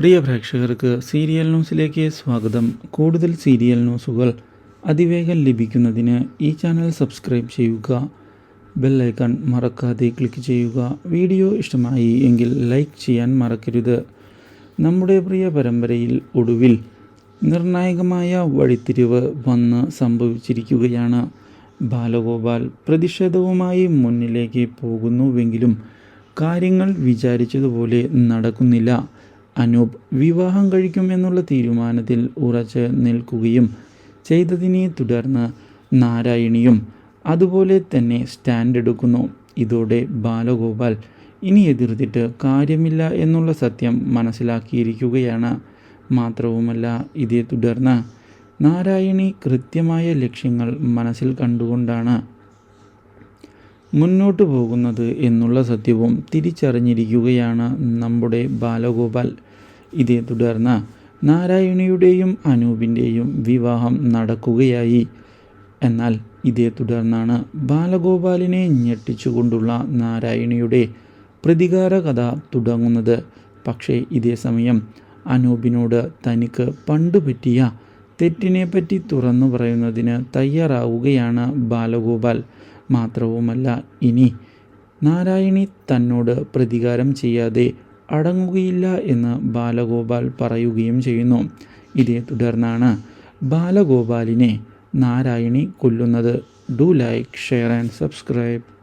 പ്രിയ പ്രേക്ഷകർക്ക് സീരിയൽ ന്യൂസിലേക്ക് സ്വാഗതം. കൂടുതൽ സീരിയൽ ന്യൂസുകൾ അതിവേഗം ലഭിക്കുന്നതിന് ഈ ചാനൽ സബ്സ്ക്രൈബ് ചെയ്യുക. ബെല്ലൈക്കൺ മറക്കാതെ ക്ലിക്ക് ചെയ്യുക. വീഡിയോ ഇഷ്ടമായി എങ്കിൽ ലൈക്ക് ചെയ്യാൻ മറക്കരുത്. നമ്മുടെ പ്രിയ പരമ്പരയിൽ ഒടുവിൽ നിർണായകമായ വഴിത്തിരിവ് വന്ന് സംഭവിച്ചിരിക്കുകയാണ്. ബാലഗോപാൽ പ്രതിഷേധവുമായി മുന്നിലേക്ക് പോകുന്നുവെങ്കിലും കാര്യങ്ങൾ വിചാരിച്ചതുപോലെ നടക്കുന്നില്ല. അനൂപ് വിവാഹം കഴിക്കും എന്നുള്ള തീരുമാനത്തിൽ ഉറച്ച് നിൽക്കുകയും ചെയ്തതിനെ തുടർന്ന് നാരായണിയും അതുപോലെ തന്നെ സ്റ്റാൻഡ് എടുക്കുന്നു. ഇതോടെ ബാലഗോപാൽ ഇനി എതിർത്തിട്ട് കാര്യമില്ല എന്നുള്ള സത്യം മനസ്സിലാക്കിയിരിക്കുകയാണ്. മാത്രവുമല്ല ഇതേ തുടർന്ന് നാരായണി കൃത്യമായ ലക്ഷ്യങ്ങൾ മനസ്സിൽ കണ്ടുകൊണ്ടാണ് മുന്നോട്ട് പോകുന്നത് എന്നുള്ള സത്യവും തിരിച്ചറിഞ്ഞിരിക്കുകയാണ് നമ്മുടെ ബാലഗോപാൽ. ഇതേ തുടർന്ന് നാരായണിയുടെയും അനൂപിന്റെയും വിവാഹം നടക്കുകയായി. എന്നാൽ ഇതേ തുടർന്നാണ് ബാലഗോപാലിനെ ഞെട്ടിച്ചുകൊണ്ടുള്ള നാരായണിയുടെ പ്രതികാര കഥ തുടങ്ങുന്നത്. പക്ഷേ ഇതേ സമയം അനൂപിനോട് തനിക്ക് പണ്ട് പറ്റിയ തെറ്റിനെപ്പറ്റി തുറന്നു പറയുന്നതിന് തയ്യാറാവുകയാണ് ബാലഗോപാൽ. മാത്രവുമല്ല ഇനി നാരായണി തന്നോട് പ്രതികാരം ചെയ്യാതെ അടങ്ങുകയില്ല എന്ന് ബാലഗോപാൽ പറയുകയും ചെയ്യുന്നു. ഇതേ തുടർന്നാണ് ബാലഗോപാലിനെ നാരായണി കൊല്ലുന്നത്. Do like share and subscribe.